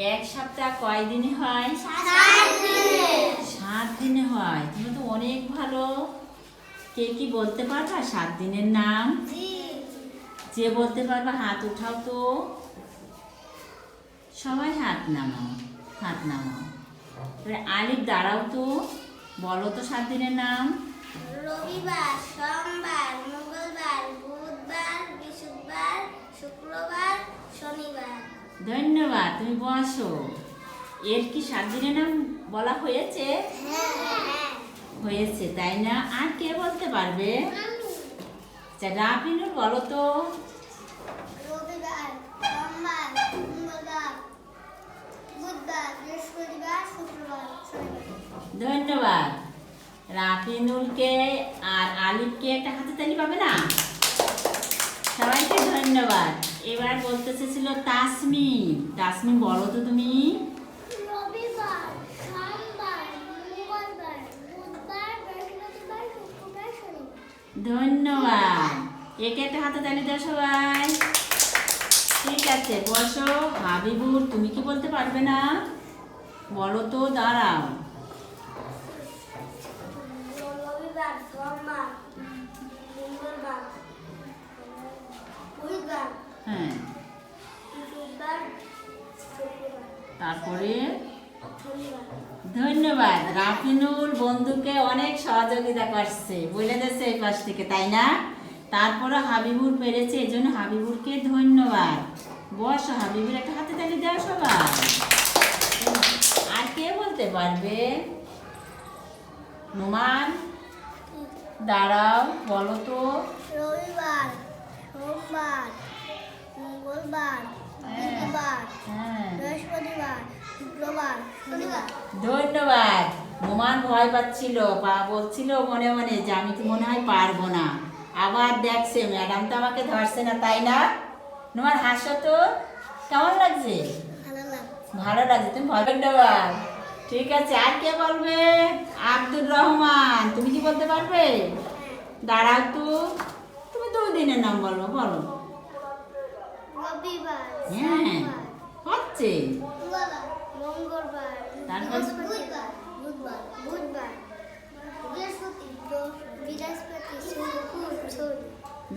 এক সপ্তাহ কয় দিনে হয়? সাত দিনে। হয়। তুমি তো অনেক ভালো। কে কি বলতে পারবা সাত দিনের নাম? যে বলতে পারবা হাত উঠাও তো। সবাই হাত নামাও হাত নামাও। আলিফ দাঁড়াও তো। বলো তো সাত দিনের নাম। রবিবার সোমবার মঙ্গলবার বুধবার বৃহস্পতিবার শুক্রবার ধন্যবাদ তুমি বসো। এর কি সাত দিনের নাম বলা হয়েছে? হ্যাঁ হয়েছে তাই না? আর কে বলতে পারবে? আচ্ছা রাফিনুর বলো তো। ধন্যবাদ। রাফিনুলকে আর আলিফকে একটা হাতে তালি পাবে না? সবাইকে ধন্যবাদ। এবার বলতে চেয়েছিল তাসমিন। তাসমিন বলো তো তুমি। ধন্যবাদ। একে একটা হাতে তালি দাও সবাই। ঠিক আছে বসো। হাবিবুর তুমি কি বলতে পারবে না? বলো তো দাঁড়াও। তারপরে ধন্যবাদ। রাফিনুল বন্ধুকে অনেক সহযোগিতা করছে। বলে দিচ্ছে এই পাশ থেকে তাই না? তারপরে হাবিবুর পেরেছে এই জন্য হাবিবুরকে ধন্যবাদ। বস হাবিবুর একটা হাতে তালি দাও সবাই। আর কে বলতে পারবে? নুমান দাঁড়াও বলো তো। রবিবার সোমবার মঙ্গলবার হ্যাঁ। ধন্যবাদ নোমান ভয় পাচ্ছিল বা বলছিল মনে মনে যে আমি তো মনে হয় পারব না। আবার দেখছে ম্যাডাম তো আমাকে ধরছে না তাই না? নোমান হাসো তো। কেমন লাগছে? ভালো লাগছে। তুমি ভয় ধন্যবাদ। ঠিক আছে আর কে বলবে? আব্দুর রহমান তুমি কি বলতে পারবে? দাঁড়াও তো। তুমি দুই দিনের নাম বলব বলো। হ্যাঁ। হচ্ছে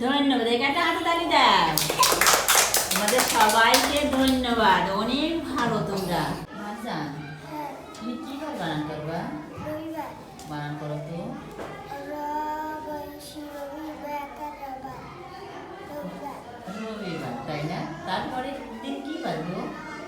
ধন্যবাদ এখানটা হাতে তালি দেয় তোমাদের সবাইকে ধন্যবাদ অনেক ভালো তোমরা। হ্যাঁ। তুমি কি বানান করবা? বানান করো তো।